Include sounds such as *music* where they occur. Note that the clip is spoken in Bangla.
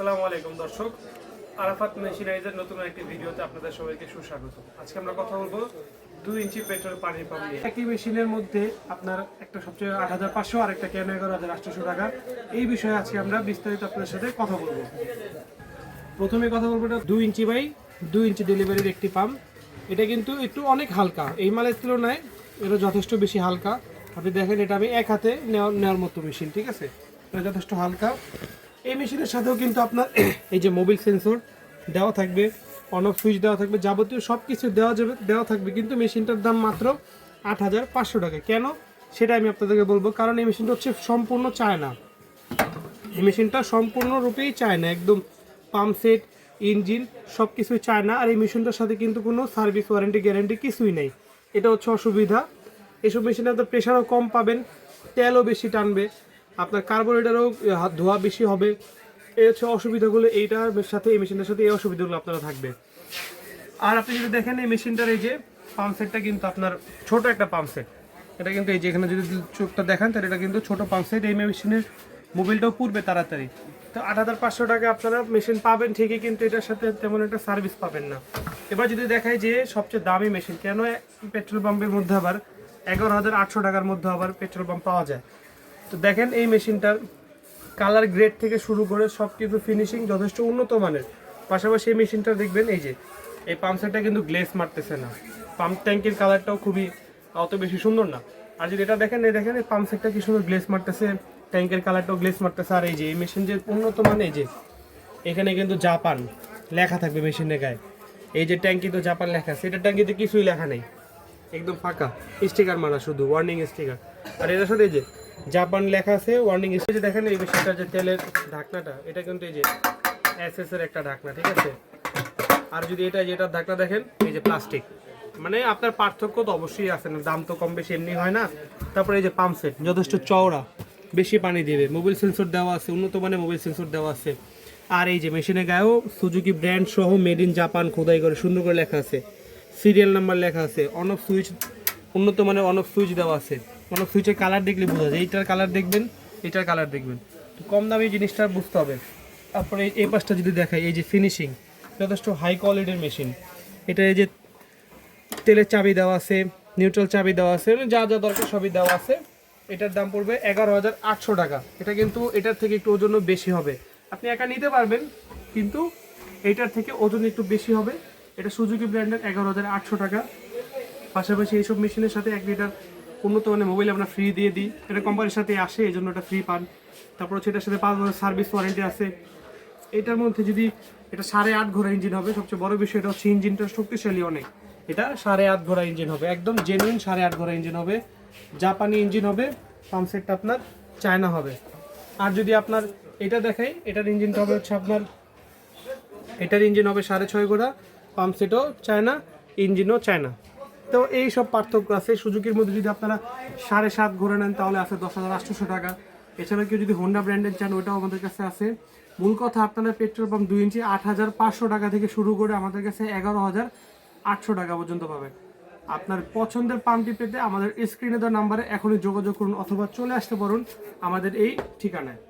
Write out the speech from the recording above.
আসসালামু আলাইকুম দর্শক। আরাফাত মেশিনারিজের নতুন একটি ভিডিওতে আপনাদের সবাইকে সুস্বাগত। আজকে আমরা কথা বলব দুই ইঞ্চি পেট্রোল পানির পাম্প নিয়ে। একই মেশিনের মধ্যে আপনার একটা সবচেয়ে আট হাজার পাঁচশো আর একটা কেন এগারো হাজার আটশোশো টাকা। এই বিষয়ে আজকে আমরা বিস্তারিত আপনাদের সাথে কথা বলব। প্রথমে কথা বলব এটা দুই ইঞ্চি বাই দুই ইঞ্চি ডেলিভারির একটি পাম্প। এটা কিন্তু একটু অনেক হালকা। এই মালের তুলনায় এটা যথেষ্ট বেশি হালকা। আপনি দেখেন এটা আমি এক হাতে নেওয়ার নেওয়ার মতো মেশিন, ঠিক আছে? এটা যথেষ্ট হালকা। এই মেশিনের সাথেও কিন্তু আপনার *clears throat* এই যে মোবিল সেন্সর দেওয়া থাকবে অন অফ সুইচ দেওয়া থাকবে, যাবতীয় সব কিছু দেওয়া যাবে, দেওয়া থাকবে, কিন্তু মেশিনটার দাম মাত্র আট হাজার পাঁচশো টাকা। কেন? সেটা আমি আপনাদেরকে বলব, কারণ এই মেশিনটা হচ্ছে সম্পূর্ণ চায়না। এই মেশিনটা সম্পূর্ণরূপেই চায় না একদম পাম্প সেট ইঞ্জিন সব কিছুই চায় না আর এই মেশিনটার সাথে কিন্তু কোনো সার্ভিস ওয়ারেন্টি গ্যারেন্টি কিছুই নেই। এটা হচ্ছে অসুবিধা। এসব মেশিনে আপনার প্রেশারও কম পাবেন, তেলও বেশি টানবে। আপনার কার্বোরেটারও হাত ধোয়া বেশি হবে। এই হচ্ছে অসুবিধাগুলো, এইটার সাথে, এই মেশিনটার সাথে এই অসুবিধাগুলো আপনারা থাকবে। আর আপনি যদি দেখেন, এই মেশিনটার এই যে পাম্প সেটটা কিন্তু আপনার ছোট একটা পাম্প সেট এটা কিন্তু এই যে এখানে যদি চোখটা দেখান, তাহলে এটা কিন্তু ছোট পাম্প সেট এই মেশিনের মোবিলটাও পুরবে তাড়াতাড়ি। তো আট হাজার পাঁচশো টাকা আপনারা মেশিন পাবেন ঠিকই, কিন্তু এটার সাথে তেমন একটা সার্ভিস পাবেন না। এবার যদি দেখায় যে সবচেয়ে দামি মেশিন কেন পেট্রোল পাম্পের মধ্যে আবার এগারো হাজার আটশো টাকার মধ্যে আবার পেট্রোল পাম্প পাওয়া যায়? তো দেখেন এই মেশিনটার কালার গ্রেড থেকে শুরু করে সব কিছু ফিনিশিং যথেষ্ট উন্নত মানের। পাশাপাশি এই মেশিনটা দেখবেন, এই যে, এই পাম্প সেটটা কিন্তু গ্লেস মারতেছে না। পাম্প ট্যাঙ্কের কালারটাও খুবই অত বেশি সুন্দর না। আর যদি এটা দেখেন, এই দেখেন এই পাম্প সেটটা কি সুন্দর গ্লেস মারতেছে ট্যাঙ্কের কালারটাও গ্লেস মারতেছে। আর এই যে, এই মেশিন যে উন্নত মানে এই যে, এখানে কিন্তু জাপান লেখা থাকবে মেশিনের গায়ে। এই যে ট্যাঙ্কি তো জাপান লেখা আছে এটা ট্যাঙ্কিতে কিছুই লেখা নেই। একদম ফাঁকা। স্টিকার মারা শুধু ওয়ার্নিং স্টিকার আর এটার সাথে এই যে জাপান লেখা আছে ওয়ার্নিং স্টিকার দেখেন এই মেশিনটা যে তেলের ঢাকনাটা, এটা কিন্তু এই যে এর একটা ঢাকনা, ঠিক আছে? আর যদি এটা, যেটা ঢাকনা দেখেন, এই যে প্লাস্টিক মানে আপনার পার্থক্য তো অবশ্যই আছে না, দাম তো কম বেশি, এমনি হয় না। তারপরে এই যে পাম্প সেট যথেষ্ট চওড়া, বেশি পানি দেবে। মোবাইল সেন্সর দেওয়া আছে, উন্নত মানের মোবাইল সেন্সর দেওয়া আছে। আর এই যে মেশিনের গায়েও সুজুকি ব্র্যান্ড সহ মেড ইন জাপান খোদাই করে, সুন্দর করে লেখা আছে। সিরিয়াল নাম্বার লেখা আছে অন অফ সুইচ উন্নত মানের অন অফ সুইচ দেওয়া আছে। অফ সুইচের কালার দেখলে বোঝা যায়। এইটার কালার দেখবেন এটার কালার দেখবেন। তো কম দামি জিনিসটা বুঝতে হবে। তারপরে এই পাশটা যদি দেখাই, এই যে ফিনিশিং যথেষ্ট হাই কোয়ালিটির মেশিন এটা এই যে তেলের চাবি দেওয়া আছে নিউট্রাল চাবি দেওয়া আছে মানে যা যা দরকার সবই দেওয়া আছে। এটার দাম পড়বে এগারো হাজার আটশো টাকা। এটা কিন্তু এটার থেকে একটু ওজন বেশি হবে। আপনি একা নিতে পারবেন, কিন্তু এটার থেকে ওজন একটু বেশি হবে। এটা সুজুকি ব্র্যান্ডের এগারো হাজার আটশো টাকা। পাশাপাশি এইসব মেশিনের সাথে এক লিটার উন্নত মানের মোবাইল আমরা ফ্রি দিয়ে দিই। এটা কোম্পানির সাথে আসে, এই জন্য এটা ফ্রি পান। তারপর হচ্ছে এটার সাথে পাঁচ বছর সার্ভিস ওয়ারেন্টি আছে। এটার মধ্যে যদি এটা সাড়ে আট ঘোড়া ইঞ্জিন হবে, সবচেয়ে বড় বিষয় এটা হচ্ছে ইঞ্জিনটা শক্তিশালী অনেক। এটা সাড়ে আট ঘোড়া ইঞ্জিন হবে, একদম জেনুইন সাড়ে আট ঘোড়া ইঞ্জিন হবে। জাপানি ইঞ্জিন হবে পাম্প সেটটা আপনার চায়না হবে। আর যদি আপনার এটা দেখাই, এটার ইঞ্জিনটা হবে হচ্ছে আপনার, এটার ইঞ্জিন হবে সাড়ে ছয় ঘোড়া পাম্প সেটও চায়না ইঞ্জিনও চায়না। তো এই সব পার্থক্য আছে। সুযোগের মধ্যে যদি আপনারা সাড়ে সাত ঘোরা নেন, তাহলে আছে দশ হাজার আটশোশো টাকা। এছাড়া কেউ যদি হোন্ডা ব্র্যান্ডের চান, ওটাও আমাদের কাছে আছে। মূল কথা, আপনারা পেট্রোল পাম্প দুই ইঞ্চি আট হাজার পাঁচশো টাকা থেকে শুরু করে আমাদের কাছে এগারো হাজার আটশো টাকা পর্যন্ত পাবেন। আপনার পছন্দের পাম্পটি পেতে আমাদের স্ক্রিনে দেওয়া নাম্বারে এখনই যোগাযোগ করুন অথবা চলে আসতে পারুন আমাদের এই ঠিকানায়।